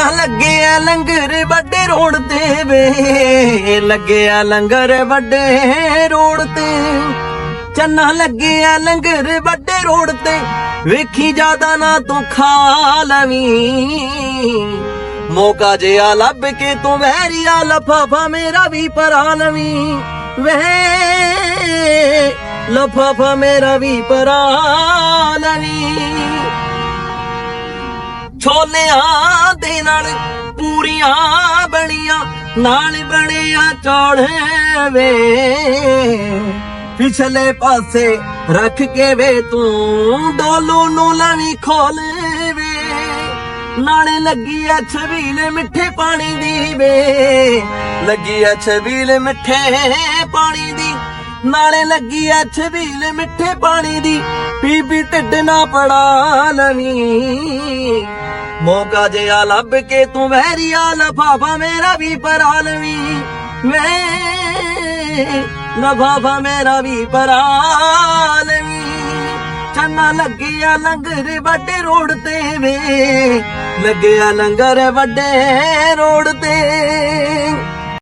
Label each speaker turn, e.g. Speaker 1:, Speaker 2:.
Speaker 1: ਚੰਨਾ ਲੱਗਿਆ ਲੰਗਰ ਵੱਡੇ ਰੋਡ ਤੇ ਵੇ। ਲੱਗਿਆ ਲੰਗਰ ਵੱਡੇ ਰੋਡ ਤੇ। ਚੰਨਾ ਲੱਗਿਆ ਲੰਗਰ ਵੱਡੇ ਰੋਡ ਤੇ। ਵੇਖੀ ਜਾਦਾ ਨਾ ਤੂੰ ਖਾ ਲਵੀਂ। ਮੌਕਾ ਜਿਆ ਲੱਭ ਕੇ ਤੂੰ ਵਹਿਰੀਆ, ਲਫਾਫਾ ਮੇਰਾ ਵੀ ਪਰਾ ਵੇ, ਲਫਾਫਾ ਮੇਰਾ ਵੀ ਪਰਾ ਛੋਲਿਆਂ ਦੇ ਨਾਲ ਪੂਰੀਆਂ ਬਣੀਆਂ, ਨਾਲ ਬਣਿਆ ਚੌੜੇ ਵੇ। ਪਿਛਲੇ ਪਾਸੇ ਰੱਖ ਕੇ ਵੇ ਤੂੰ, ਡੋਲੂ ਨੂੰ ਲਵੀ ਖੋਲੇ ਵੇ। ਨਾਲੇ ਲੱਗੀ ਆ ਛਬੀਲ ਮਿੱਠੇ ਪਾਣੀ ਦੀ ਵੇ। ਲੱਗੀ ਆ ਛਬੀਲ ਮਿੱਠੇ ਪਾਣੀ ਦੀ ਨਾਲੇ ਲੱਗੀ ਆ ਛਬੀਲ ਮਿੱਠੇ ਪਾਣੀ ਦੀ। ਪੀ ਪੀ ਢਿੱਡ ਨਾ ਪੜਾ ਲਵੀਂ। ਮੌਕਾ ਜਿਆ ਲੱਭ ਕੇ ਤੂੰ ਵਹਿਰੀਆ, ਲਫਾਫਾ ਮੇਰਾ ਵੀ ਪਰਾ ਲਵੀਂ। ਵੇ ਲਫਾਫਾ ਮੇਰਾ ਵੀ ਪਰਾ ਲਵੀਂ। ਚੰਨਾ ਲੱਗਿਆ ਲੰਗਰ ਵੱਡੇ ਰੋਡ ਤੇ ਵੇ। ਲੱਗਿਆ ਲੰਗਰ ਵੱਡੇ ਰੋਡ